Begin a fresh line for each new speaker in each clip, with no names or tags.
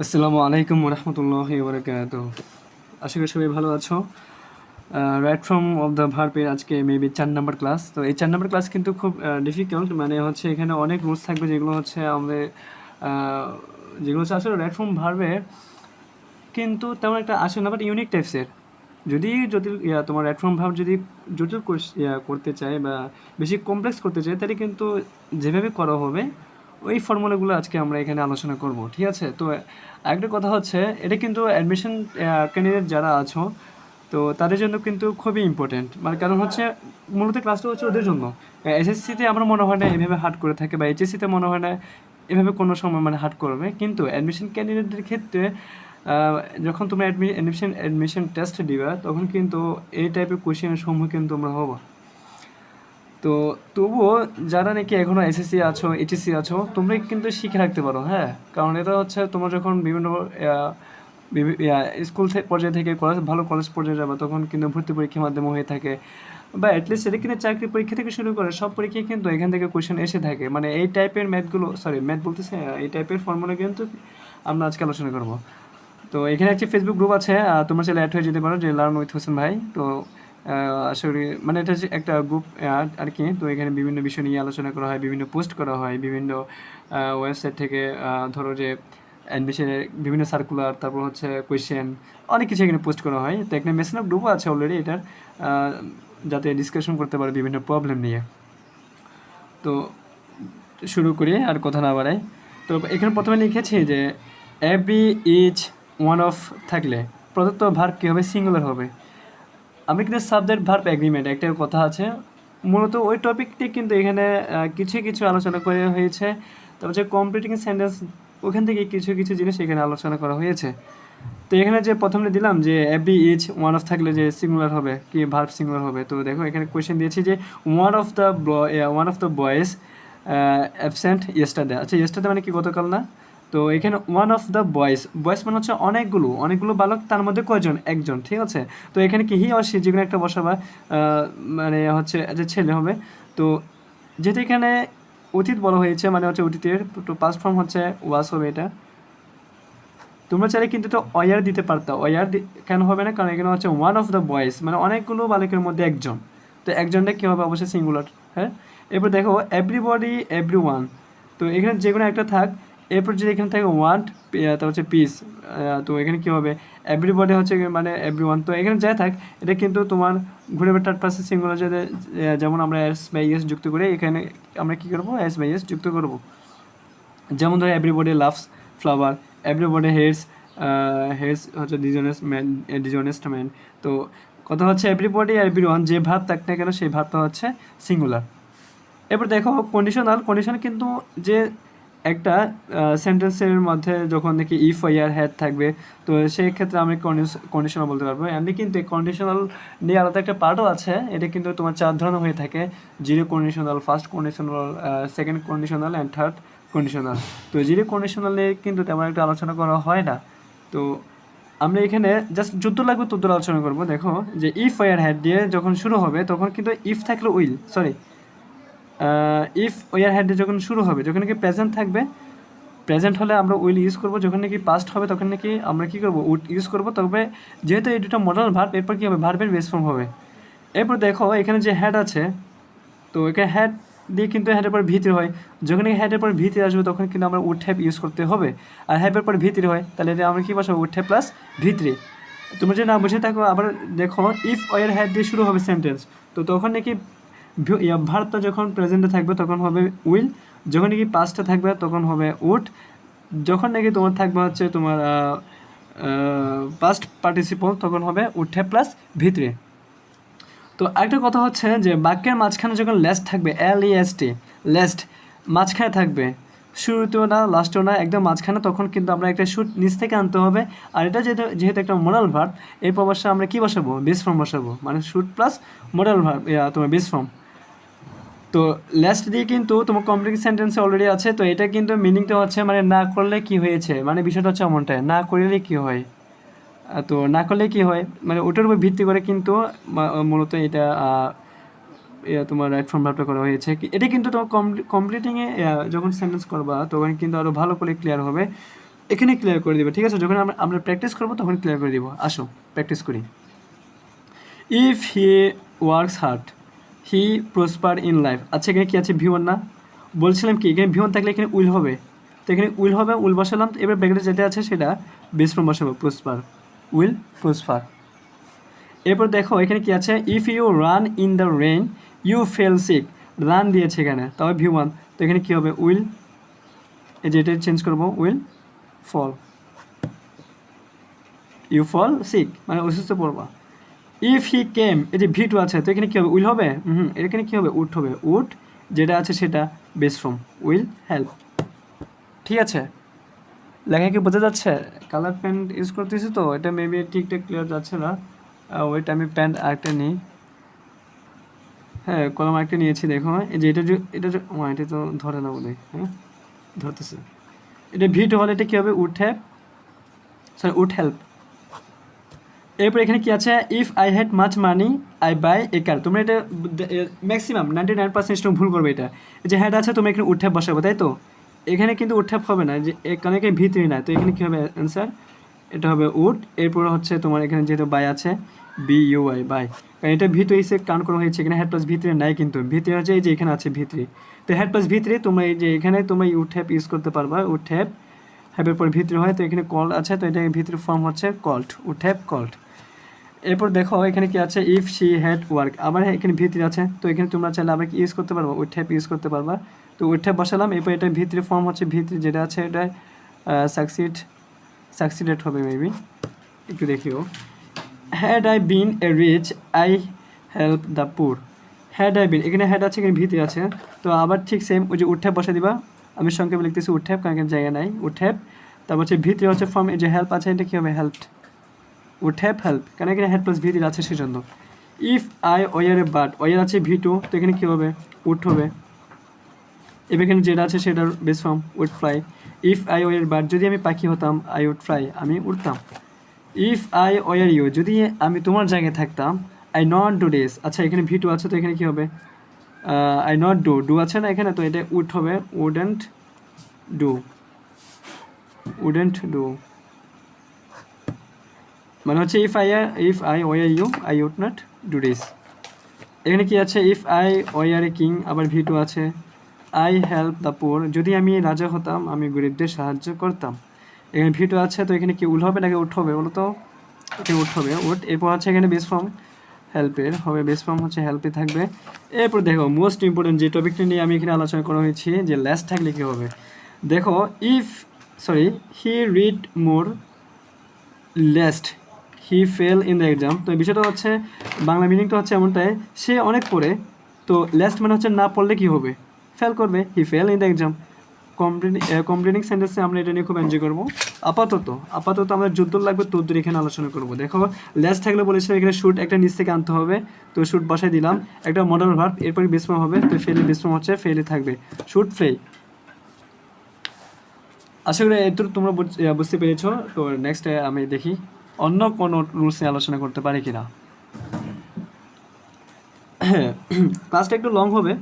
আসসালামু আলাইকুম রহমতুল্লাহ বরকাত আশা করি সবাই ভালো আছো। রাইট ফ্রম অফ দ্য ভার্পের আজকে মেবি চার নাম্বার ক্লাস তো এই চার নাম্বার ক্লাস কিন্তু খুব ডিফিকাল্ট মানে হচ্ছে এখানে অনেক রুলস থাকবে যেগুলো হচ্ছে আমাদের যেগুলো হচ্ছে আসলে রাইট ফ্রম ভার্বে কিন্তু তেমন একটা আসে না বাট ইউনিক টাইপসের যদি জটিল তোমার রাইট ফ্রম ভাব যদি জটিল ইয়া, করতে চায় বা বেশি কমপ্লেক্স করতে চায়, তাহলে কিন্তু যেভাবে করা হবে ওই ফর্মুলাগুলো আজকে আমরা এখানে আলোচনা করব, ঠিক আছে? তো একটা কথা হচ্ছে, এটা কিন্তু অ্যাডমিশন ক্যান্ডিডেট যারা আছো, তো তাদের জন্য কিন্তু খুবই ইম্পর্টেন্ট মানে কারণ হচ্ছে, মূলত ক্লাসটা হচ্ছে ওদের জন্য। এসএসসিতে আমার মনে হয় না এভাবে হার্ড করে থাকে বা এইচএসসিতে মনে হয় না এভাবে কোনো সময় মানে হার্ড করবে। কিন্তু অ্যাডমিশন ক্যান্ডিডেটদের ক্ষেত্রে যখন তোমরা অ্যাডমিশন অ্যাডমিশন টেস্ট দিবা, তখন কিন্তু এই টাইপের কোশ্চেনের সম্মুখীন তোমরা হব। তো তবুও যারা নাকি এখনও এসএসসি আছো এইচএসসি আছো তোমরা কিন্তু শিখে রাখতে পারো হ্যাঁ? কারণ এটা হচ্ছে তোমরা যখন বিভিন্ন স্কুল পর্যায়ে থেকে কলেজ, ভালো কলেজ পর্যায়ে যাবে, তখন কিন্তু ভর্তি পরীক্ষার মাধ্যমে হয়ে থাকে। বা অ্যাটলিস্ট এটা কিন্তু চাকরি পরীক্ষা থেকে শুরু করে, সব পরীক্ষায় কিন্তু এখান থেকে কোয়েশ্চেন এসে থাকে। মানে এই টাইপের ম্যাথগুলো সরি ম্যাথ বলতেছে এই টাইপের ফর্মুলা কিন্তু আমরা আজকে আলোচনা করব। তো এখানে একটি ফেসবুক গ্রুপ আছে তোমরা চাইলে অ্যাড হয়ে যেতে পারো, যে লার্ন উইথ হোসেন ভাই। তো করি মানে এটা হচ্ছে একটা গ্রুপ আর কি তো এখানে বিভিন্ন বিষয় নিয়ে আলোচনা করা হয়, বিভিন্ন পোস্ট করা হয়, বিভিন্ন ওয়েবসাইট থেকে ধরো যে অ্যাডমিশনের বিভিন্ন সার্কুলার তারপর হচ্ছে কোয়েশ্চেন অনেক কিছু এখানে পোস্ট করা হয়। তো এখানে মেসেন গ্রুপও আছে অলরেডি এটার যাতে ডিসকাশন করতে পারে বিভিন্ন প্রবলেম নিয়ে। তো শুরু করি আর কথা না বাড়াই। তো এখানে প্রথমে লিখেছি যে এভরি ইচ ওয়ান অফ থাকলে প্রদত্ত ভার কী হবে? সিঙ্গুলার হবে। আমি কিন্তু সাবজেক্ট ভার্ব এগ্রিমেন্ট একটা কথা আছে। মূলত ওই টপিকটি কিন্তু এখানে কিছু কিছু আলোচনা করে হয়েছে। তারপর যে কমপ্লিটিং সেন্টেন্স ওখান থেকে কিছু কিছু জিনিস এখানে আলোচনা করা হয়েছে। তো এখানে যে প্রথমে দিলাম যে এভরি ইচ ওয়ান অফ থাকলে যে সিঙ্গুলার হবে, কি ভার্ব সিঙ্গুলার হবে? তো দেখো, এখানে কোয়েশ্চেন দিয়েছি যে one of the one of the boys absent yesterday আচ্ছা ইয়েস্টারডে মানে কি গতকাল না? তো এখানে one of the boys boys মানে হচ্ছে অনেকগুলো অনেকগুলো বালক, তার মধ্যে কয়জন? একজন, ঠিক আছে? তো এখানে কি হি অসি যে কোনো একটা বসাবা মানে হচ্ছে যে ছেলে হবে। তো যেহেতু এখানে অতীত বলা হয়েছে মানে হচ্ছে অতীতের, তো পাস্ট ফর্ম হচ্ছে ওয়াস হবে এটা। তোমরা চাইলে কিন্তু তো অয়ার দিতে পারতো। অয়ার কেন হবে না? কারণ এখানে হচ্ছে ওয়ান অফ দ্য বয়েজ মানে অনেকগুলো বালকের মধ্যে একজন। তো একজনটা কী হবে? অবশ্যই সিঙ্গুলার হ্যাঁ? এরপর দেখো এভরিবডি এভরি ওয়ান তো এখানে যে কোনো একটা থাক এরপর যদি এখানে থাকে ওয়ান তার হচ্ছে পিস তো এখানে কী হবে? এভরিবডি হচ্ছে মানে এভরি ওয়ান তো এখানে যাই থাক, এটা কিন্তু তোমার ঘুরে থার্ড পার্সন সিঙ্গুলার যাতে যেমন আমরা এস বাই এস যুক্ত করে, এখানে আমরা কী করব? এস বাই এস যুক্ত করব। যেমন ধরো everybody loves flower everybody heads heads হচ্ছে ডিজনেস ম্যান ডিজনেস্ট ম্যান তো কথা হচ্ছে এভরিবডি এভরি ওয়ান যে ভাব থাক না কেন, সেই ভাবটা হচ্ছে সিঙ্গুলার এরপর দেখো কন্ডিশনাল কন্ডিশন কিন্তু যে একটা সেন্টেন্সের মধ্যে যখন নাকি ইফ ইয়ার হ্যাড থাকবে, তো সেই ক্ষেত্রে আমি কন্ডিশনাল বলতে পারব। এমনি কিন্তু এই কন্ডিশনাল নিয়ে আলাদা একটা পার্টও আছে। এটা কিন্তু তোমার চার ধরনের হয়ে থাকে। Zero conditional first conditional second conditional and third conditional তো জিরো কন্ডিশনাল নিয়ে কিন্তু তেমন একটা আলোচনা করা হয় না। তো আমরা এখানে জাস্ট যুদ্ধ লাগবে তদ্দুর আলোচনা করব। দেখো যে ইফ ওয়ার হ্যাড দিয়ে যখন শুরু হবে, তখন কিন্তু ইফ থাকলে will sorry if were had যখন শুরু হবে, যখন নাকি প্রেজেন্ট থাকবে প্রেজেন্ট হলে আমরা উইল ইউজ করব, যখন নাকি পাস্ট হবে, তখন নাকি আমরা কী করব উড ইউজ করব, তবে যেহেতু এই দুটো মডাল ভার্ব এরপর কী হবে? ভার্বের বেস ফর্ম হবে। এরপর দেখো, এখানে যে হ্যাড আছে, তো এখানে হ্যাড দিয়ে কিন্তু হ্যাডের পর ভিতরে হয়। যখন হ্যাডের পর ভিতরে আসবে, তখন কিন্তু আমরা উড হ্যাপ ইউজ করতে হবে। আর হ্যাপের পর ভিতরে হয়, তাহলে এটা আমরা কী বসাবো? উড হ্যাপ প্লাস ভিতরে তোমরা যদি না বুঝে থাকো, আবার দেখো ইফ ওয়ার হ্যাড দিয়ে শুরু হবে সেন্টেন্স তো তখন নাকি ভার্বটা যখন প্রেজেন্টে থাকবে তখন হবে উইল, যখন নাকি পাস্টে থাকবে তখন হবে উড যখন নাকি তোমার থাকবে হচ্ছে তোমার পাস্ট পার্টিসিপল তখন হবে উঠে প্লাস ভিতরে। তো একটা কথা হচ্ছে যে বাক্যের মাঝখানে যখন লেস্ট থাকবে এল ই এস টি লেস্ট মাঝখানে থাকবে, শুরুতেও না লাস্টেও না, একদম মাঝখানে, তখন কিন্তু আমরা একটা শুট নিচ থেকে আনতে হবে। আর এটা যেহেতু যেহেতু একটা মোডাল ভার্ব এই প্রবাসে আমরা কী বসাবো? বেস ফর্ম বসাবো। মানে শুট প্লাস মোডাল ভার্ব তোমার বেস ফর্ম তো লাস্ট দিয়ে কিন্তু তোমার কমপ্লিট সেন্টেন্সে অলরেডি আছে, তো এটা কিন্তু মিনিংটা হচ্ছে মানে না করলে কি হয়েছে? মানে বিষয়টা হচ্ছে এমনটাই, না করলে কি হয়? তো না করলে কি হয়? মানে ওটার উপর ভিত্তি করে কিন্তু মূলত এটা তোমার রাইট ফর্ম ভাবটা করা হয়েছে। এটা কিন্তু তোমার কমপ্লিটিংয়ে যখন সেন্টেন্স করবা, তখন কিন্তু আরও ভালো করে ক্লিয়ার হবে। এখানে ক্লিয়ার করে দিবে, ঠিক আছে? যখন আমরা আমরা প্র্যাকটিস করব, তখন ক্লিয়ার করে দিব। আসো প্র্যাকটিস করি। If he works hard he prosper in life. আচ্ছা এখানে কী আছে ভিওন না? বলছিলাম কি, এখানে ভিওন থাকলে এখানে উইল হবে। তো এখানে উইল হবে উইল বসালাম এবার ব্যাকেটে যেটা আছে সেটা বেস ফ্রম বসাবো, প্রসপার। Will prosper. এরপর দেখো, এখানে কি আছে? If you run in the rain you fell sick run দিয়েছে এখানে তবে ভিউ ওয়ান তো এখানে কী হবে? উইল এই যে এটা চেঞ্জ করব will fall you fall sick মানে অসুস্থ পড়বা। ইফ হি কেম এই যে ভি টু আছে, তো এখানে কী হবে? উইল হবে? হুম এখানে কী হবে? উড হবে। উড, যেটা আছে সেটা বেস ফ্রম। Will help. ঠিক আছে। লেখা কি বোঝা যাচ্ছে? কালার প্যান্ট ইউজ করতেছি তো, এটা মেবি ঠিকঠাক ক্লিয়ার যাচ্ছে না। ওইটা আমি প্যান্ট আরেকটা নিই। হ্যাঁ কলম আরেকটা নিয়েছি, দেখো। এই যে এটা এটা এটা তো ধরে না বোধ হ্যাঁ ধরতেছে। এটা ভিট হলে এটা কী হবে? Would hap sorry would help এরপর এখানে কি আছে? If I had much money I buy a car তোমরা এটা ম্যাক্সিমাম নাইনটি নাইন পার্সেন্ট ভুল করবে এটা। যে হ্যাড আছে তুমি এখানে উঠ্যাপ বসাবো, তাই তো? এখানে কিন্তু উঠ্যাপ হবে না, যে এখানে ভিতরে না? তো এখানে কী হবে অ্যান্সার এটা হবে উড এরপর হচ্ছে তোমার এখানে যেহেতু বাই আছে বি ইউ আই বাই কারণ এটা ভিতরে এসে কান করা হয়েছে, এখানে হ্যাড প্লাস ভিতরে নাই কিন্তু। ভিতরে হচ্ছে এই যে এখানে আছে ভিতরে। তো হ্যাড প্লাস ভিতরে তোমরা এই যে এখানে তোমরা উড হ্যাপ ইউজ করতে পারবা উড হ্যাপ হ্যাপের পর ভিতরে হয়। তো এখানে কল আছে, তো এটা ভিতরে ফর্ম হচ্ছে কল্ট উড হ্যাপ কল্ট এরপর দেখো এখানে কি আছে ইফ শি হ্যাড ওয়ার্ক আবার এখানে ভিতরে আছে। তো এখানে তোমরা চাইলে আবার কি ইউজ করতে পারব? উড ট্যাপ ইউজ করতে পারবা। তো উড ট্যাপ বসালাম। এরপর এটা ভিতরে ফর্ম হচ্ছে ভিতরে যেটা আছে এটা সাকসিড সাকসিডেড হবে মেবি একটু দেখিও। Had I been a rich I help the poor had I been এখানে হ্যাড আছে, এখানে ভিতরে আছে। তো আবার ঠিক সেম ওই যে উঠ্যাপ বসে দিবা। আমি সংক্ষেপে লিখতেছি উঠ্যাপ কারণ জায়গা নাই। উঠ্যাপ তারপর হচ্ছে ভিতরে হচ্ছে ফর্ম এই যে হেল্প আছে, এটা কী হবে? হেল্পড উড হ্যাভ হেল্প কারণ এখানে হেড প্লাস ভিতরে আছে সেজন্য? If I were a but were আছে ভি টু তো এখানে কী হবে? উড হবে। এবার এখানে যেটা আছে সেটার base form would fly if I were but যদি আমি পাখি হতাম আই উড ফ্লাই আমি উঠতাম ইফ আই ওয়ার ইউ যদি আমি তোমার জায়গায় থাকতাম আই নট ডু ডেস আচ্ছা এখানে ভি টু আছে, তো এখানে কী হবে? আই নট ডু ডু আছে না এখানে? তো এটা উড হবে। উডেন্ট ডু উডেন্ট ডু মানে হচ্ছে if I if I were you I would not do this এখানে কি আছে? If I were a king আবার ভি টু আছে। আই হেল্প দ্য পোর যদি আমি রাজা হতাম, আমি গরিবদের সাহায্য করতাম। এখানে ভি টু আছে, তো এখানে কি উল হবে নাকি উঠ হবে? বলো তো এখানে উঠ হবে, উঠ। এরপর আছে এখানে বেস ফর্ম হেল্পের হবে বেস ফর্ম হচ্ছে হেল্পে থাকবে। এরপর দেখো মোস্ট ইম্পর্টেন্ট যে টপিকটা নিয়ে আমি এখানে আলোচনা করা হয়েছি, যে ল্যাস থাকলে কী হবে? দেখো if sorry he read more lest he fell in the exam তো বিষয়টা হচ্ছে, বাংলা মিনিংটা হচ্ছে এমনটাই, সে অনেক পড়ে, তো লেস্ট মানে হচ্ছে না পড়লে কি হবে? ফেল করবে he fail in the exam complaining সেন্টেন্সে আমরা এটা নিয়ে খুব এনজয় করব। আপাতত আপাতত আমরা যুদ্ধ লাগবে তদ্দুর এখানে আলোচনা করব। দেখো লেস থাকলে বলেছে এখানে শুট একটা নিচ থেকে আনতে হবে, তো শুট বসাই দিলাম। একটা মডাল ভার্ব এরপরে বিশ্রাম হবে, তো ফেলে বিশ্রাম হচ্ছে ফেলে থাকবে। শুট ফ্লে আশা করি এত তোমরা বুঝ- বুঝতে পেরেছ। তো নেক্সট আমি দেখি। অন্য কোনো রুলস নিয়ে আলোচনা করতে পারি কি কিনা ক্লাসটা একটু লং হবে,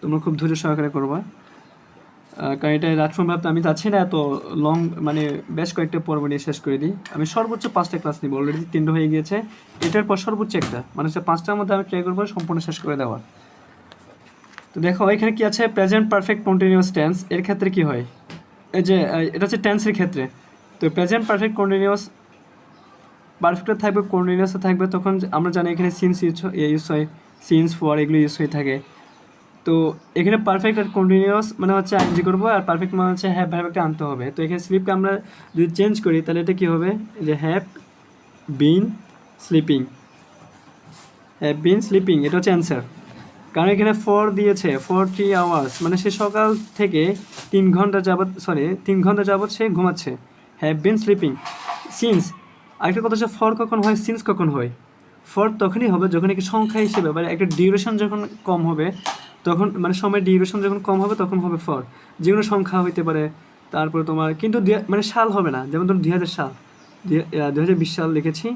তোমরা খুব ধৈর্য সহকারে করবে। কারণ এটা রাজফর্ম ভাবতে আমি চাচ্ছি না, এত লং মানে বেশ কয়েকটা পর্ব নিয়ে শেষ করে দিই। আমি সর্বোচ্চ পাঁচটা ক্লাস নিব অলরেডি তিনটে হয়ে গিয়েছে। এটার পর সর্বোচ্চ একটা মানে হচ্ছে পাঁচটার মধ্যে আমি ট্রাই করব সম্পূর্ণ শেষ করে দেওয়ার। তো দেখো, এখানে কি আছে? প্রেজেন্ট পারফেক্ট কন্টিনিউয়াস টেন্স এর ক্ষেত্রে কি হয়? এই যে এটা হচ্ছে টেন্সের ক্ষেত্রে। তো প্রেজেন্ট পারফেক্ট কন্টিনিউয়াস পারফেক্টে থাকবে কন্টিনিউয়াসে থাকবে, তখন আমরা জানি এখানে সিন্স ইউজ ইউজ হয় সিন্স ফর এগুলো ইউজ হয়ে থাকে। তো এখানে পারফেক্ট আর কন্টিনিউয়াস মানে হচ্ছে আইনজি করব, আর পারফেক্ট মানে হচ্ছে হ্যাভ ভার্বটা আনতে হবে। তো এখানে স্লিপকে আমরা যদি চেঞ্জ করি, তাহলে এটা কী হবে? যে have been sleeping have been sleeping এটা হচ্ছে অ্যান্সার কারণ এখানে ফর দিয়েছে ফর থ্রি আওয়ার্স মানে সে সকাল থেকে তিন ঘণ্টা যাবৎ সরি তিন ঘণ্টা যাবৎ সে ঘুমাচ্ছে। হ্যাভ বিন স্লিপিং সিন্স আরেকটা কথা হচ্ছে ফর কখন হয় সিন্স কখন হয়? ফর তখনই হবে যখন একটি সংখ্যা হিসেবে মানে একটা ডিউরেশন যখন কম হবে, তখন মানে সময়ের ডিউরেশন যখন কম হবে, তখন হবে ফর যে কোনো সংখ্যা হইতে পারে, তারপরে তোমার, কিন্তু মানে সাল হবে না। যেমন ধরুন দুই হাজার সাল, দুই হাজার বিশ সাল লিখেছি,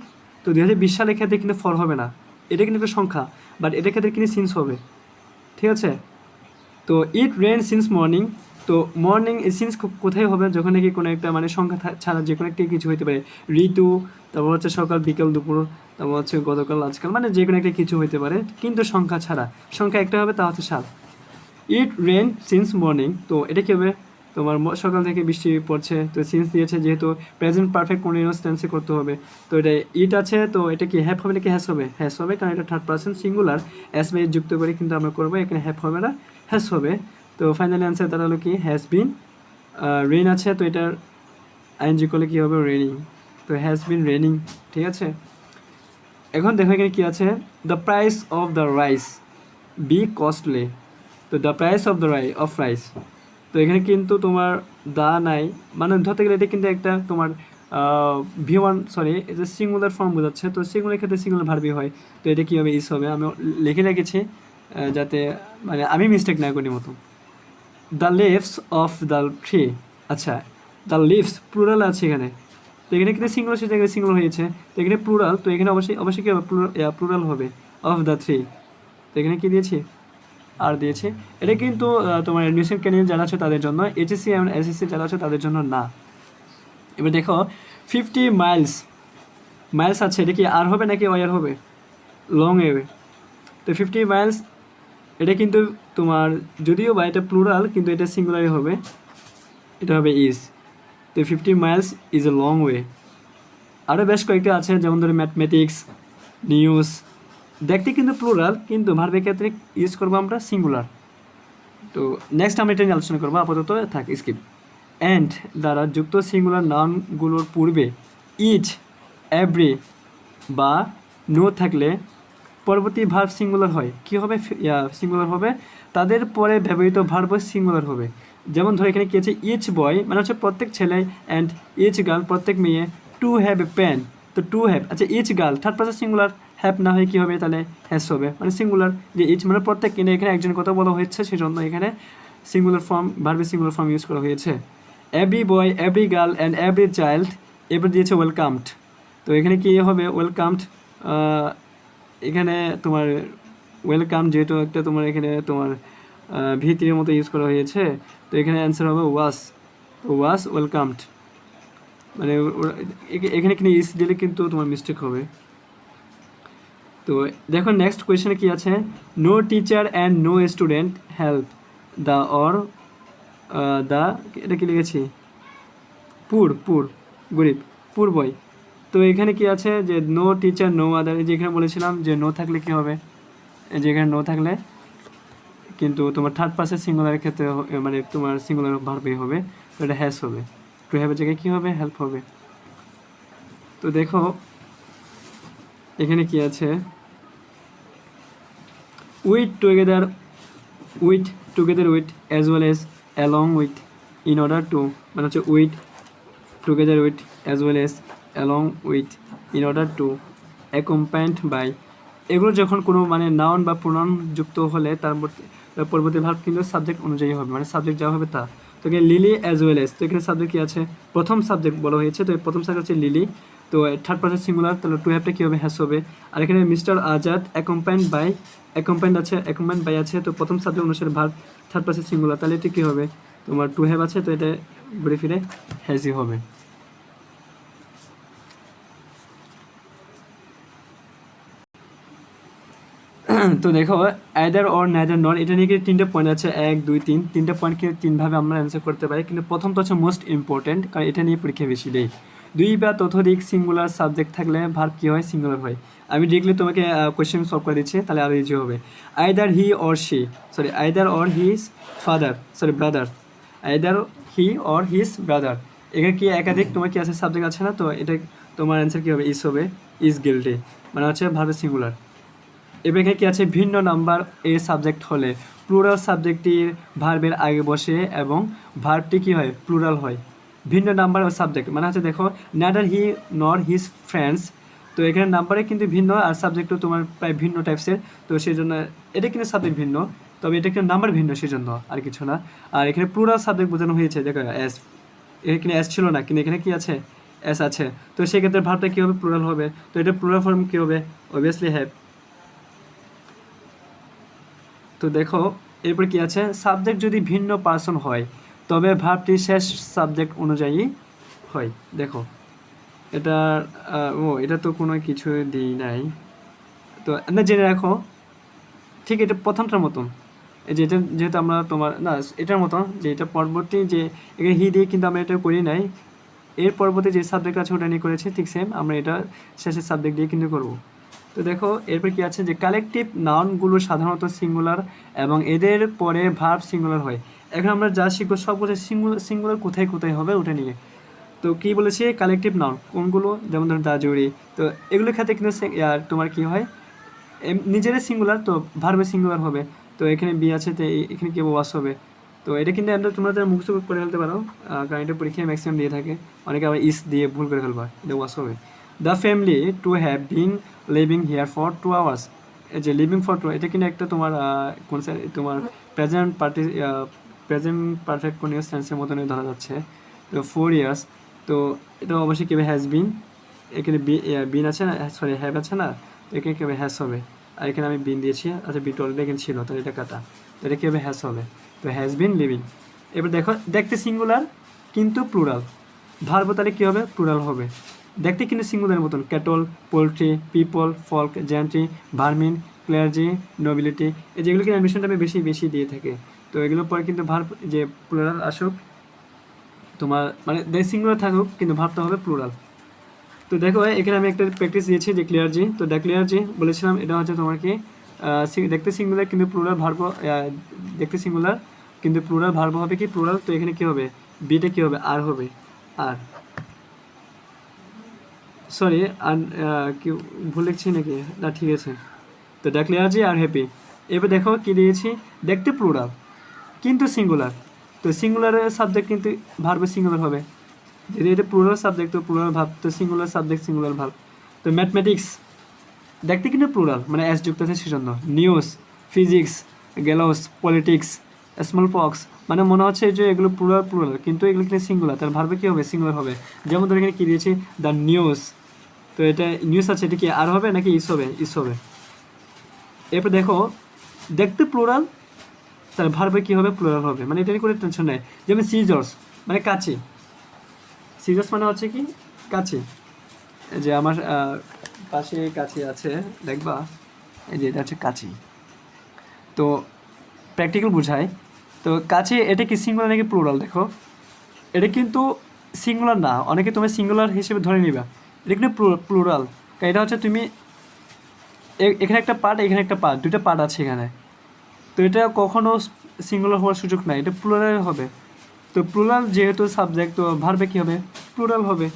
তো দুই হাজার বিশ সালের ক্ষেত্রে কিন্তু ফর হবে না। এটা কিন্তু একটা সংখ্যা বাট এটার ক্ষেত্রে কিন্তু সিন্স হবে। ঠিক আছে? তো ইট রেন সিন্স মর্নিং তো মর্নিং সিন্স কোথায় হবে? যখন নাকি কোনো একটা মানে সংখ্যা ছাড়া যে কোনো একটা কিছু হতে পারে। ঋতু, তারপর হচ্ছে সকাল, বিকাল, দুপুর, তারপর হচ্ছে গতকাল, আজকাল মানে যে কোনো একটা কিছু হতে পারে। কিন্তু সংখ্যা ছাড়া। সংখ্যা একটা হবে, তা হচ্ছে সাত। ইট রেন সিন্স মর্নিং তো এটা কী হবে? তোমার সকাল থেকে বৃষ্টি পড়ছে, তো সিন্স দিয়েছে, যেহেতু প্রেজেন্ট পারফেক্ট কন্টিনিউয়াস টেন্সে করতে হবে। তো এটা ইট আছে, তো এটা কি হ্যাপ হবে নাকি হ্যাস হবে? হ্যাস হবে, কারণ এটা third person singular S by যুক্ত করে কিন্তু আমরা করব, এখানে হ্যাপ হবে না। হ্যাস হবে। তো ফাইনালি অ্যান্সার তারা হলো কি? হ্যাজ বিন রেন আছে, তো এটার আইনজি করলে কী হবে? রেনিং তো হ্যাজ বিন রেনিং ঠিক আছে? এখন দেখো এখানে কী আছে? The price of the rice be costly তো the price of the rye of rice তো এখানে কিন্তু তোমার দা নাই। মানে ধরতে গেলে এটা কিন্তু একটা তোমার ভি ওয়ান সরি এটা সিঙ্গুলার ফর্ম বোঝাচ্ছে। তো সিঙ্গুলার ক্ষেত্রে সিঙ্গুলার ভার্বি হয়। তো এটা কী হবে ইস হবে? আমি লিখে রেখেছি যাতে মানে আমি মিস্টেক না করি মতো। The leaves of the tree আচ্ছা দ্য লিভস প্লুরাল আছে এখানে। তো এখানে কিন্তু সিঙ্গুলার সেটা এখানে সিঙ্গুলার হয়েছে। তো এখানে প্লুরাল তো এখানে অবশ্যই অবশ্যই কী হবে? প্লুরাল হবে। অফ দ্য থ্রি তো এখানে কী দিয়েছি? আর দিয়েছি। এটা কিন্তু তোমার অ্যাডমিশন ক্যারিয়ার যারা আছে তাদের জন্য এইচএসসি এবং এসএসসি যারা আছে তাদের জন্য না। এবার দেখো ফিফটি মাইলস মাইলস আছে, এটা কি আর হবে নাকি ওয়ার হবে? লং এ তো ফিফটি মাইলস এটা কিন্তু তোমার, যদিও বা এটা প্লুরাল কিন্তু এটা সিঙ্গুলারই হবে। এটা হবে ইজ তো fifty miles is a long way আরও বেশ কয়েকটি আছে, যেমন ধরো ম্যাথমেটিক্স নিউজ দেখতে কিন্তু প্লুরাল কিন্তু ভার্বের ক্ষেত্রে ইউজ করব আমরা সিঙ্গুলার তো নেক্সট আমরা এটা নিয়ে আলোচনা করব, আপাতত থাক স্কিপ অ্যান্ড দ্বারা যুক্ত সিঙ্গুলার নামগুলোর পূর্বে ইচ এভরি বা নো থাকলে পরবর্তী ভার্ব সিঙ্গুলার হয়। কী হবে? সিঙ্গুলার হবে। তাদের পরে ব্যবহৃত ভার্ব সিঙ্গুলার হবে। যেমন ধরো, এখানে কী আছে? ইচ বয় মানে হচ্ছে প্রত্যেক ছেলে অ্যান্ড ইচ গার্ল প্রত্যেক মেয়ে টু হ্যাভ এ পেন তো টু হ্যাভ আচ্ছা each girl third person singular have না হয় কী হবে? তাহলে হ্যাস হবে। মানে সিঙ্গুলার যে ইচ মানে প্রত্যেক কিনে এখানে একজন কথা বলা হয়েছে, সেজন্য এখানে সিঙ্গুলার ফর্ম ভার্বে সিঙ্গুলার ফর্ম ইউজ করা হয়েছে। Every boy every girl and every child এবার দিয়েছে ওয়েলকামড তো এখানে কি হবে? ওয়েলকামড এখানে তোমার ওয়েলকাম যেহেতু একটা তোমার এখানে তোমার ভিত্তির মতো ইউজ করা হয়েছে, তো এখানে অ্যান্সার হবে ওয়াস ওয়াস ওয়েলকামড মানে এখানে কিন্তু ইস দিলে কিন্তু তোমার মিস্টেক হবে। তো দেখো নেক্সট কোয়েশনে কি আছে? No teacher and no student help the or the এটা কি লিখেছি? পুর পুর গরিব পুর বয় তো এখানে কি আছে যে নো টিচার নো আদার যে এখানে বলেছিলাম যে নো থাকলে কি হবে? এই যে এখানে নো থাকলে কিন্তু তোমার থার্ড পার্সের সিঙ্গুলারের ক্ষেত্রে মানে তোমার সিঙ্গুলার ভার্বে হবে তো এটা হ্যাস হবে। টু হ্যাভের জায়গায় কী হবে? হেল্প হবে। তো দেখো, এখানে কি আছে? With together with together with as well as along with in order to মানে হচ্ছে with together with as well as along with in order to accompanied by এগুলো যখন কোনো মানে নাউন বা প্রোনাউন যুক্ত হলে তার পরবর্তী ভাব কিন্তু সাবজেক্ট অনুযায়ী হবে মানে সাবজেক্ট যা হবে তা। তো এখানে লিলি অ্যাজ ওয়েল এস তো এখানে সাবজেক্ট কী আছে? প্রথম সাবজেক্ট বলা হয়েছে, তো প্রথম সাবজেক্ট হচ্ছে লিলি তো থার্ড পার্সন সিঙ্গুলার তাহলে টু হ্যাভটা কী হবে হ্যাস হবে? আর এখানে mister Azad accompanied by accompanied আছে অ্যাকম্পাইন্ড বাই আছে, তো প্রথম সাবজেক্ট অনুসারে ভার্ব থার্ড পার্সন সিঙ্গুলার তাহলে এটা কী হবে? তোমার টু হ্যাভ আছে, তো এটা ঘুরে ফিরে হ্যাজই হবে। তো দেখো আইদার অর নাইদার নট এটা নিয়ে কিন্তু তিনটে পয়েন্ট আছে, এক, দুই, তিন। তিনটে পয়েন্টকে তিনভাবে আমরা অ্যান্সার করতে পারি, কিন্তু প্রথমটা হচ্ছে মোস্ট ইম্পর্ট্যান্ট কারণ এটা নিয়ে পরীক্ষা বেশি দেয় দুই বা ততোধিক সিঙ্গুলার সাবজেক্ট থাকলে ভার্ব কী হয়? সিঙ্গুলার হয়। আমি ডিরেক্টলি তোমাকে কোয়েশ্চেন সলভ করে দিচ্ছি, তাহলে আরও ইজি হবে। Either he or she sorry either or his father sorry brother either he or his brother এখানে কি একাধিক তোমার কি আছে সাবজেক্ট আছে না? তো এটা তোমার অ্যান্সার কী হবে? ইস হবে। ইজ গিল্টি মানে হচ্ছে ভার্বের সিঙ্গুলার এবার কি আছে? ভিন্ন নাম্বার এ সাবজেক্ট হলে। প্লুরাল সাবজেক্টটির ভার্বের আগে বসে এবং ভার্বটি কি হয়? প্লুরাল হয়। ভিন্ন নাম্বার ও সাবজেক্ট। মানে হচ্ছে দেখো নাদার হি নর হিজ ফ্রেন্ডস তো এখানে নাম্বারে কিন্তু ভিন্ন আর সাবজেক্টও তোমার প্রায় ভিন্ন টাইপসের তো সেই জন্য এটা কিন্তু সাবজেক্ট ভিন্ন। তবে এটা কিন্তু নাম্বার ভিন্ন সেই জন্য আর কিছু না। আর এখানে প্লুরাল সাবজেক্ট বোঝানো হয়েছে। দেখো এস এখানে এস ছিল না? কিন্তু এখানে কি আছে? এস আছে। তো সেক্ষেত্রে ভার্বটা কী হবে? প্লুরাল হবে। তো এটা প্লুরাল ফর্ম কী হবে? অবভিয়াসলি হ্যাভ তো দেখো, এরপর কি আছে? সাবজেক্ট যদি ভিন্ন পার্সন হয়, তবে ভার্বটি শেষ সাবজেক্ট অনুযায়ী হয়। দেখো, এটা ও, এটা তো কোনো কিছু দিই নাই। তো, না, জেনে রাখো, ঠিক এটা প্রথমটার মতন। এই যে এটা, যেহেতু আমরা তোমার, না, এটার মতো যে এটা পরবর্তী যে এখানে হি দিয়ে কিন্তু আমরা এটা করি নাই। এর পরবর্তী যে সাবজেক্ট আছে ওটা নিয়ে করেছি, ঠিক সেম আমরা এটা শেষের সাবজেক্ট দিয়ে কিন্তু করব। তো দেখো, এরপর কি আছে যে কালেকটিভ নাউনগুলো সাধারণত সিঙ্গুলার এবং এদের পরে ভার্ব সিঙ্গুলার হয়। এখন আমরা যা শিখব সবগুলো সিঙ্গুলার সিঙ্গুলার কোথায় কোথায় হবে ওটা নিয়ে। তো কি বলেছি? কালেকটিভ নাউন কোনগুলো? যেমন ধরুন দা জুড়ি তো এগুলোর ক্ষেত্রে কিন্তু তোমার কি হয়? নিজেরই সিঙ্গুলার তো ভার্বে সিঙ্গুলার হবে। তো এখানে বি আছে, তো এখানে কি ওয়াস হবে? তো এটা কিন্তু আমরা তোমরা তারা মুখস্থ করে ফেলতে পারো কারণ এটা পরীক্ষায় ম্যাক্সিমাম দিয়ে থাকে। অনেকে আবার ইস দিয়ে ভুল করে ফেলবা, এটা ওয়াস হবে। The family to have been living here for two hours যে লিভিং ফর টু এটা কিন্তু একটা তোমার কোন তোমার present party present perfect continuous টেন্সের মতনই ধরা যাচ্ছে। তো ফোর ইয়ার্স তো এটা অবশ্যই কীভাবে হ্যাজ বিন এখানে বিন আছে না সরি হ্যাভ আছে না এখানে কেবে হ্যাস হবে। আর এখানে আমি বিন দিয়েছি আচ্ছা বিট অলরেডি এখানে ছিল, তাহলে এটা কাটা। তো এটা কীভাবে হ্যাস হবে। তো হ্যাজ বিন লিভিং এবার দেখো, দেখতে সিঙ্গুলার কিন্তু প্লুরাল ভার্ব তাহলে কী হবে? প্লুরাল হবে। দেখতে কিন্তু সিঙ্গুলার মতন। Cattle, poultry, people, folk gentry vermin, clergy, nobility, এই যেগুলো কিন্তু অ্যাডমিশনটা আমি বেশি বেশি দিয়ে থাকে। তো এগুলোর পরে কিন্তু ভার্ব যে প্লুরাল আসুক, তোমার মানে দেয় সিঙ্গুলার থাকুক, কিন্তু ভাবতে হবে প্লুরাল। তো দেখো, এখানে আমি একটা প্র্যাকটিস দিয়েছি যে ক্লিয়ারজি। তো দ্য ক্লিয়ারজি বলেছিলাম, এটা হচ্ছে তোমার কি দেখতে সিঙ্গুলার কিন্তু প্লুরাল ভার্ব দেখতে সিঙ্গুলার, কিন্তু প্লুরাল ভার্ব হবে কি, প্লুরাল, তো এখানে কী হবে? বিটা কী হবে? আর হবে। আর সরি আর কি, ভুল লিখছি নাকি? না, ঠিক আছে। তো the clergy are happy এবার দেখো কি দিয়েছি? দেখতে প্লুরাল কিন্তু সিঙ্গুলার তো সিঙ্গুলারের সাবজেক্ট কিন্তু ভার্বে সিঙ্গুলার হবে। যদি এটা প্লুরাল সাবজেক্ট তো প্লুরাল ভাব তো সিঙ্গুলার সাবজেক্ট সিঙ্গুলার ভাব তো ম্যাথমেটিক্স দেখতে কিন্তু প্লুরাল মানে এস যুক্ত আছে সেজন্য। News physics gallows politics smallpox মানে মনে হচ্ছে যে এগুলো প্লুরাল প্লুরাল কিন্তু এগুলো কিন্তু সিঙ্গুলার তার ভার্বে কী হবে? সিঙ্গুলার হবে। যেমন ধর এখানে কী দিয়েছি? দ্য নিউজ তো এটা নিউজ আছে, এটা কি আর হবে নাকি ইস হবে? ইস হবে। এরপর দেখো, দেখতে প্লুরাল তার ভার্বে কী হবে? প্লুরাল হবে। মানে এটা কোনো টেনশন নেই। যেমন সিজর্স মানে কাছে সিজার্স মানে হচ্ছে কি? কাছে যে আমার পাশে কাছে আছে, দেখবা? এই যে এটা হচ্ছে কাছে তো প্র্যাকটিক্যাল বোঝায় তো কাছে এটা কি সিঙ্গুলার নাকি প্লুরাল দেখো। এটা কিন্তু সিঙ্গুলার না। অনেকে তুমি সিঙ্গুলার হিসেবে ধরে নিবা। এটা কিন্তু প্লুরাল এটা হচ্ছে তুমি এখানে একটা পার্ট এখানে একটা পার্ট দুটো পার্ট আছে এখানে। তো এটা কখনো সিঙ্গুলার হওয়ার সুযোগ নাই, এটা প্লুরাল হবে। তো প্লুরাল যেহেতু সাবজেক্ট তো ভার্বে কী হবে? প্লুরাল হবে।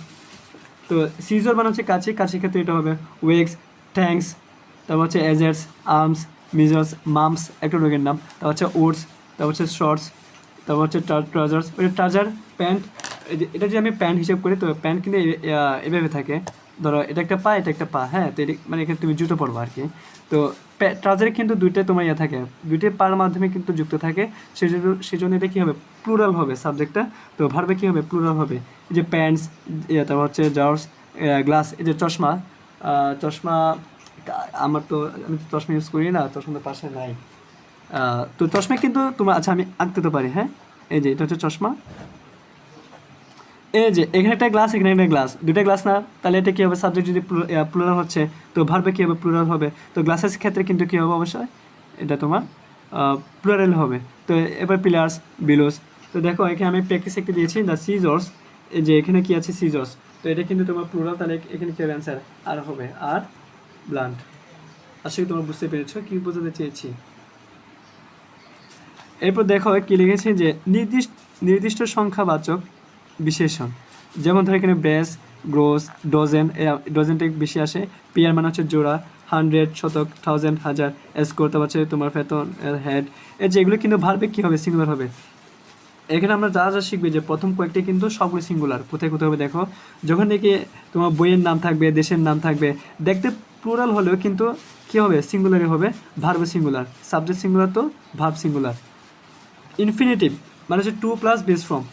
তো সিজর মানে হচ্ছে কাছে কাছের ক্ষেত্রে এটা হবে ওয়েক্স ট্যাঙ্কস তারপর হচ্ছে এজার্স আর্মস মিজার্স মামস একটা রোগের নাম। তারপর হচ্ছে ওটস তারপর হচ্ছে শর্টস তারপর হচ্ছে ট্রাউজার্স ওইটা ট্রাউজার প্যান্ট এটা যে আমি প্যান্ট হিসেব করি, তো প্যান্ট কিন্তু এভাবে থাকে। ধরো, এটা একটা পা, এটা একটা পা হ্যাঁ? তো মানে এখানে তুমি জুতো পরবো আর কি। তো ট্রাউজারে কিন্তু দুইটা তোমার ইয়ে থাকে। দুইটা পার মাধ্যমে কিন্তু যুক্ত থাকে। সেজন্য সেজন্য এটা কী হবে? প্লুরাল হবে সাবজেক্টটা। তো ভার্বে কী হবে? প্লুরাল হবে। এই যে প্যান্টস ইয়ে তারপর হচ্ছে জার্স গ্লাস, এই যে চশমা। চশমা আমার তো, আমি তো চশমা ইউজ করি না, চশমা তো পাশে নাই। তো চশমা কিন্তু তোমার আচ্ছা আমি আঁকতে তো পারি হ্যাঁ? এই যে, এটা হচ্ছে চশমা। এই যে, এখানে একটা গ্লাস এখানে একটা গ্লাস দুটো গ্লাস না, তাহলে এটা কী হবে? সাবজেক্ট যদি প্লুরাল হচ্ছে, তো ভার্বে কী হবে? প্লুরাল হবে। তো গ্লাসের ক্ষেত্রে কিন্তু কী হবে অবশ্যই? এটা তোমার প্লুরাল হবে। তো এবার পিলার্স বিলোস তো দেখো, এখানে আমি প্র্যাকটিস একটা দিয়েছি দ্য সিজর্স এই যে, এখানে কি আছে? সিজর্স তো এটা কিন্তু তোমার প্লুরাল তাহলে এখানে কী হবে? অ্যান্সার আর হবে, আর ব্লান্ট আসলে তোমরা বুঝতে পেরেছ, কী বোঝাতে চেয়েছি। এরপর দেখো, কি লিখেছে যে, নির্দিষ্ট নির্দিষ্ট সংখ্যাবাচক বিশেষণ। যেমন ধরো এখানে ব্রেস গ্রোস, ডজেন ডজেনটা বেশি আসে। পিয়ার মানে হচ্ছে জোড়া, হান্ড্রেড, শতক, থাউজেন্ড, হাজার। স্কোর তারপর হচ্ছে তোমার ফেতন হেড। এই যেগুলো কিন্তু ভার্বে কী হবে? সিঙ্গুলার হবে। এখানে আমরা যা যা শিখবে যে প্রথম কয়েকটি কিন্তু সবগুলো সিঙ্গুলার। কোথায় কোথায় হবে দেখো। যখন দেখি তোমার বইয়ের নাম থাকবে, দেশের নাম থাকবে, দেখতে প্লুরাল হলেও কিন্তু কী হবে? সিঙ্গুলারই হবে। ভার্ব সিঙ্গুলার সাবজেক্ট সিঙ্গুলার তো ভার্ব সিঙ্গুলার ইনফিনিটিভ মানে হচ্ছে টু প্লাস বেস ফর্ম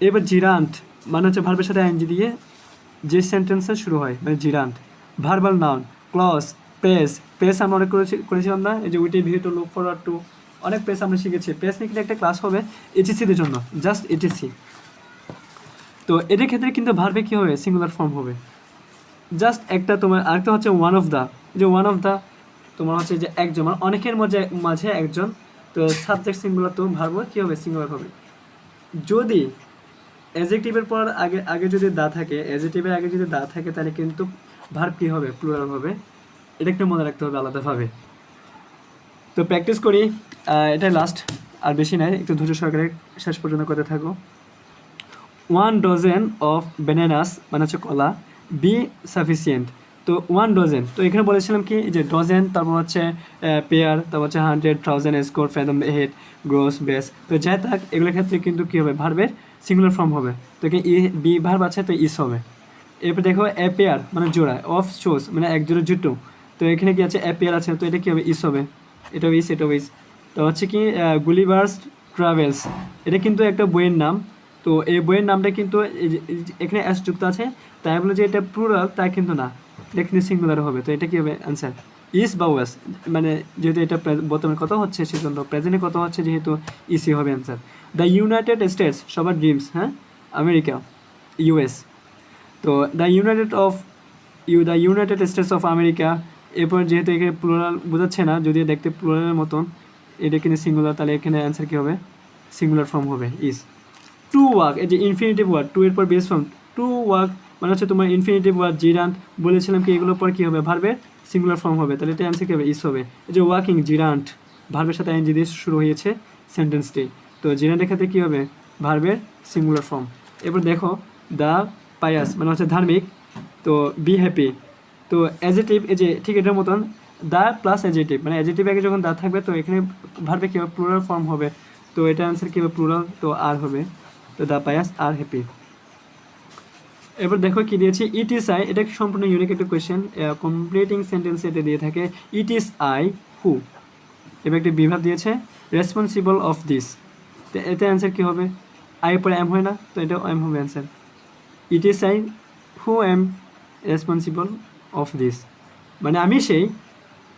এবার জিরান্ট মানে হচ্ছে ভার্বের সাথে এনজি দিয়ে যে সেন্টেন্সে শুরু হয় মানে gerund verbal noun clause phrase phrase আমরা অনেক করেছি, করেছিলাম না, এই যে with a view to look forward to অনেক প্রেস আমরা শিখেছি। প্রেস নিয়ে একটা ক্লাস হবে এইচএসসিদের জন্য জাস্ট এইচএসসি তো এটার ক্ষেত্রে কিন্তু ভার্বে কী হবে? সিঙ্গুলার ফর্ম হবে। জাস্ট একটা তোমার, আরেকটা হচ্ছে ওয়ান অফ দ্য যে ওয়ান অফ দ্য তোমার হচ্ছে যে একজন মানে অনেকের মাঝে মাঝে একজন, তো সাবজেক্ট সিঙ্গুলার তো ভার্ব কী হবে? সিঙ্গুলার হবে। যদি অ্যাজেক্টিভের পর আগে আগে যদি দা থাকে অ্যাজেক্টিভের আগে যদি দা থাকে, তাহলে কিন্তু ভার্ব কী হবে? প্লুরাল হবে। এটা একটু মনে রাখতে হবে আলাদাভাবে। তো প্র্যাকটিস করি। এটাই লাস্ট আর বেশি নাই। একটু ধৈর্য সহকারে শেষ পর্যন্ত করতে থাকো। ওয়ান ডজেন অফ ব্যানানাস মানে হচ্ছে কলা বি সাফিসিয়েন্ট তো ওয়ান ডজেন তো এখানে বলেছিলাম কি? যে ডজেন তারপর হচ্ছে পেয়ার তারপর হচ্ছে hundred thousand score fathom head gross base তো যাই থাক, এগুলোর ক্ষেত্রে কিন্তু কী হবে? ভার্বের সিঙ্গুলার ফর্ম হবে। তো এখানে ই বি ভার্ব আছে, তো ইস হবে। এরপর দেখো অ্যাপেয়ার মানে জোড়া অফ শোজ মানে এক জোড়া জুটো। তো এখানে কি আছে অ্যাপেয়ার আছে, তো এটা কী হবে ইস হবে। এটা ইস এটা ইস তো হচ্ছে কি গুলিভার্স ট্রাভেলস এটা কিন্তু একটা বইয়ের নাম। তো এই বইয়ের নামটা কিন্তু এখানে অ্যাস যুক্ত আছে। তাই বলে যে এটা প্লুরাল তা কিন্তু না। এটা কিন্তু সিঙ্গুলার হবে। তো এটা কি হবে অ্যান্সার ইস বা ওয়াস মানে যেহেতু এটা বর্তমানে কত হচ্ছে, সেজন্য প্রেজেন্টে কত হচ্ছে, যেহেতু ইসি হবে অ্যান্সার দ্য ইউনাইটেড স্টেটস সবার ড্রিমস হ্যাঁ? আমেরিকা ইউএস তো the united of U the united states of America এরপর যেহেতু এখানে প্লুরাল বোঝাচ্ছে না যদি দেখতে প্লুরালের মতন, এটা কিন্তু সিঙ্গুলার তাহলে এখানে অ্যান্সার কী হবে? সিঙ্গুলার ফর্ম হবে ইস টু ওয়ার্ক এই যে ইনফিনিটিভ ওয়ার্ড টু এর পর বেস ফর্ম টু ওয়ার্ক মানে হচ্ছে তোমার ইনফিনিটিভ ওয়ার্ড জিরান্ট বলেছিলাম কি, এগুলোর পর কী হবে? ভার্বে সিঙ্গুলার ফর্ম হবে, তাহলে এটা অ্যান্সার কী হবে? ইস হবে। এই যে ওয়ার্কিং জিরান্ট ভার্বের সাথে এনজি দিয়ে শুরু হয়েছে সেন্টেন্সটি তো জিরান্টের ক্ষেত্রে কী হবে? ভার্বের সিঙ্গুলার ফর্ম এবার দেখো দ্য পায়াস মানে হচ্ছে ধার্মিক, তো বি হ্যাপি তো অ্যাজেটিভ এই যে ঠিক এটার মতন দা প্লাস অ্যাজেটিভ মানে অ্যাজেটিভ আগে যখন দা থাকবে, তো এখানে ভার্বে কী হবে? প্লুরাল ফর্ম হবে। তো এটা অ্যান্সার কী হবে? প্লুরাল তো আর হবে। তো দা পায়াস আর হ্যাপি এবার দেখো কি দিয়েছে? ইট ইস আই এটা সম্পূর্ণ ইউনিক একটা কোয়েশ্চেন কমপ্লিটিং সেন্টেন্স এটা দিয়ে থাকে ইট ইস আই হু এবার একটি বিভাগ দিয়েছে রেসপন্সিবল অফ দিস তো, এতে অ্যান্সার কী হবে? আই পরে এম হয় না, তো এটা এম হবে answer it is I who am responsible of this মানে আমি সেই,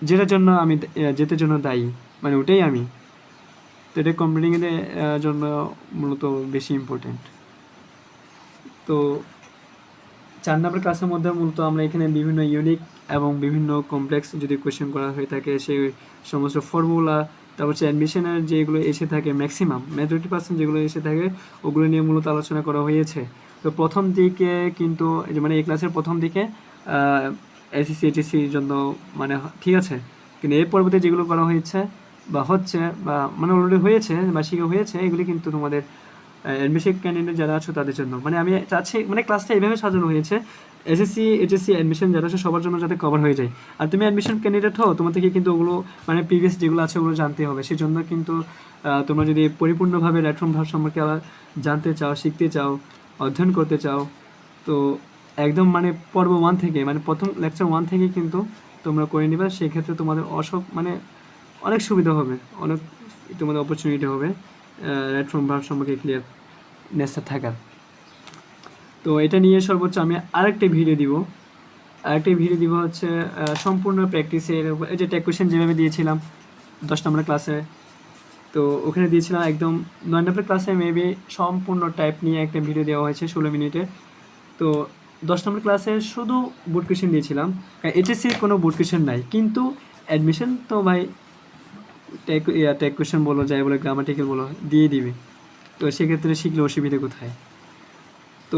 যেটার জন্য আমি যেটার জন্য দায়ী মানে ওটাই আমি। তো এটা কমপ্লিটিংয়ের জন্য মূলত বেশি ইম্পর্টেন্ট তো চার নম্বর ক্লাসের মধ্যে মূলত আমরা এখানে বিভিন্ন ইউনিক এবং বিভিন্ন কমপ্লেক্স যদি কোয়েশ্চেন করা হয়ে থাকে, সেই সমস্ত ফর্মুলা তারপর হচ্ছে অ্যাডমিশনের যেগুলো এসে থাকে ম্যাক্সিমাম মেজরিটি পার্সেন্ট যেগুলো এসে থাকে, ওগুলো নিয়ে মূলত আলোচনা করা হয়েছে। তো প্রথম দিকে কিন্তু মানে এই ক্লাসের প্রথম দিকে এসিসি এটিসির জন্য মানে ঠিক আছে? কিন্তু এর পরবর্তী যেগুলো করা হয়েছে বা হচ্ছে বা মানে অলরেডি হয়েছে বা শিখে হয়েছে, এগুলি কিন্তু তোমাদের অ্যাডমিশন ক্যান্ডিডেট যারা আছো তাদের জন্য। মানে আমি চাচ্ছি মানে ক্লাসটা এইভাবে সাজানো হয়েছে এসএসসি এইচএসসি অ্যাডমিশন যারা আছে সবার জন্য যাতে কভার হয়ে যায়। আর তুমি অ্যাডমিশন ক্যান্ডিডেট হও, তোমার থেকে কিন্তু ওগুলো মানে প্রিভিয়াস যেগুলো আছে ওগুলো জানতে হবে। সেই জন্য কিন্তু তোমরা যদি পরিপূর্ণভাবে প্ল্যাটফর্ম ভাব সম্পর্কে আবার জানতে চাও, শিখতে চাও, অধ্যয়ন করতে চাও, তো একদম মানে পর্ব ওয়ান থেকে মানে প্রথম লেকচার ওয়ান থেকে কিন্তু তোমরা করে নিবে। সেক্ষেত্রে তোমাদের অসব মানে অনেক সুবিধা হবে, অনেক তোমাদের অপরচুনিটি হবে। রাইট ফ্রম ভাব সম্পর্কে ক্লিয়ার নেচার থাকার। তো এটা নিয়ে সর্বোচ্চ আমি আরেকটা ভিডিও দিব। আরেকটা ভিডিও দিব হচ্ছে সম্পূর্ণ প্র্যাকটিসের এই যে টেক কোয়েশ্চেন যেভাবে দিয়েছিলাম, দশ নম্বর ক্লাসে তো ওখানে দিয়েছিলাম একদম নয় নম্বর ক্লাসে মেবি সম্পূর্ণ টাইপ নিয়ে একটা ভিডিও দেওয়া হয়েছে ষোলো মিনিটে। তো দশ নম্বর ক্লাসে শুধু বোর্ড কোয়েশ্চেন দিয়েছিলাম। এইচএসসির কোনো বোর্ড কোয়েশ্চেন নাই। কিন্তু অ্যাডমিশন তো ভাই ইয়া টেক কোয়েশ্চেন বলো, যাই বলো গ্রামাটিক্যাল বলো, দিয়ে দিবে। তো সেক্ষেত্রে শিখলে অসুবিধা কোথায়? তো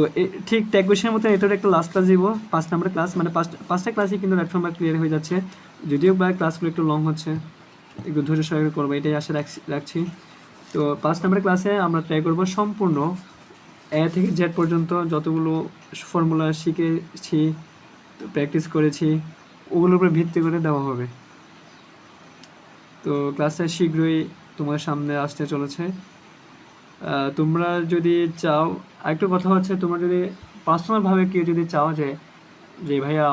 ঠিক ট্যাগ কোয়েশনের মতো এটার একটা লাস্ট ক্লাস দিব, পাঁচ নম্বর ক্লাস মানে পাঁচ, পাঁচটা ক্লাসই কিন্তু প্ল্যাটফর্ম ক্লিয়ার হয়ে যাচ্ছে। যদিও বা ক্লাসগুলো একটু লং হচ্ছে, একটু ধৈর্য সহকারে করব, এটাই আশা রাখছি রাখছি। তো পাঁচ নম্বর ক্লাসে আমরা ট্রাই করব সম্পূর্ণ এ থেকে জেড পর্যন্ত যতগুলো ফর্মুলা শিখেছি প্র্যাকটিস করেছি, ওগুলোর উপর ভিত্তি করে দেওয়া হবে। তো ক্লাসটা শীঘ্রই তোমার সামনে আসতে চলেছে। তোমরা যদি চাও, আরেকটু কথা হচ্ছে, তোমরা যদি পার্সোনালভাবে কেউ যদি চাও যে যে ভাইয়া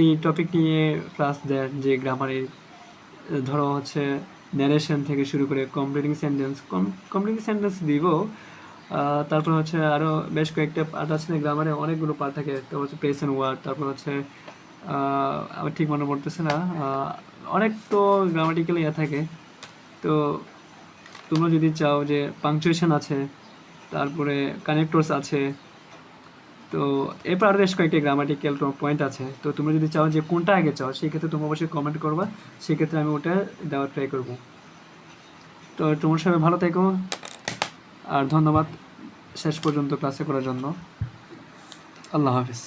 এই টপিক নিয়ে ক্লাস দেন, যে গ্রামারের ধরো হচ্ছে ন্যারেশন থেকে শুরু করে কমপ্লিটিং সেন্টেন্স কমপ্লিটিং সেন্টেন্স দিব। তারপর হচ্ছে আরও বেশ কয়েকটা পার্ট আছে গ্রামারে অনেকগুলো পার্ট থাকে। তো হচ্ছে প্রেসেন্ট ওয়ার্ড তারপর হচ্ছে আমার ঠিক মনে পড়তেছে না। অনেক তো গ্রামাটিক্যাল ইয়ে থাকে। তো তোমরা যদি চাও যে পাংচুয়েশন আছে, তারপরে কানেক্টরস আছে, তো এরপর আরও বেশ কয়েকটি গ্রামাটিক্যাল পয়েন্ট আছে। তো তোমরা যদি চাও যে কোনটা আগে চাও সেক্ষেত্রে তোমরা অবশ্যই কমেন্ট করবা সেক্ষেত্রে আমি ওটা দেওয়ার ট্রাই করব। তো তোমার সবাই ভালো থেকো, আর ধন্যবাদ শেষ পর্যন্ত ক্লাসে করার জন্য। আল্লাহ হাফিজ।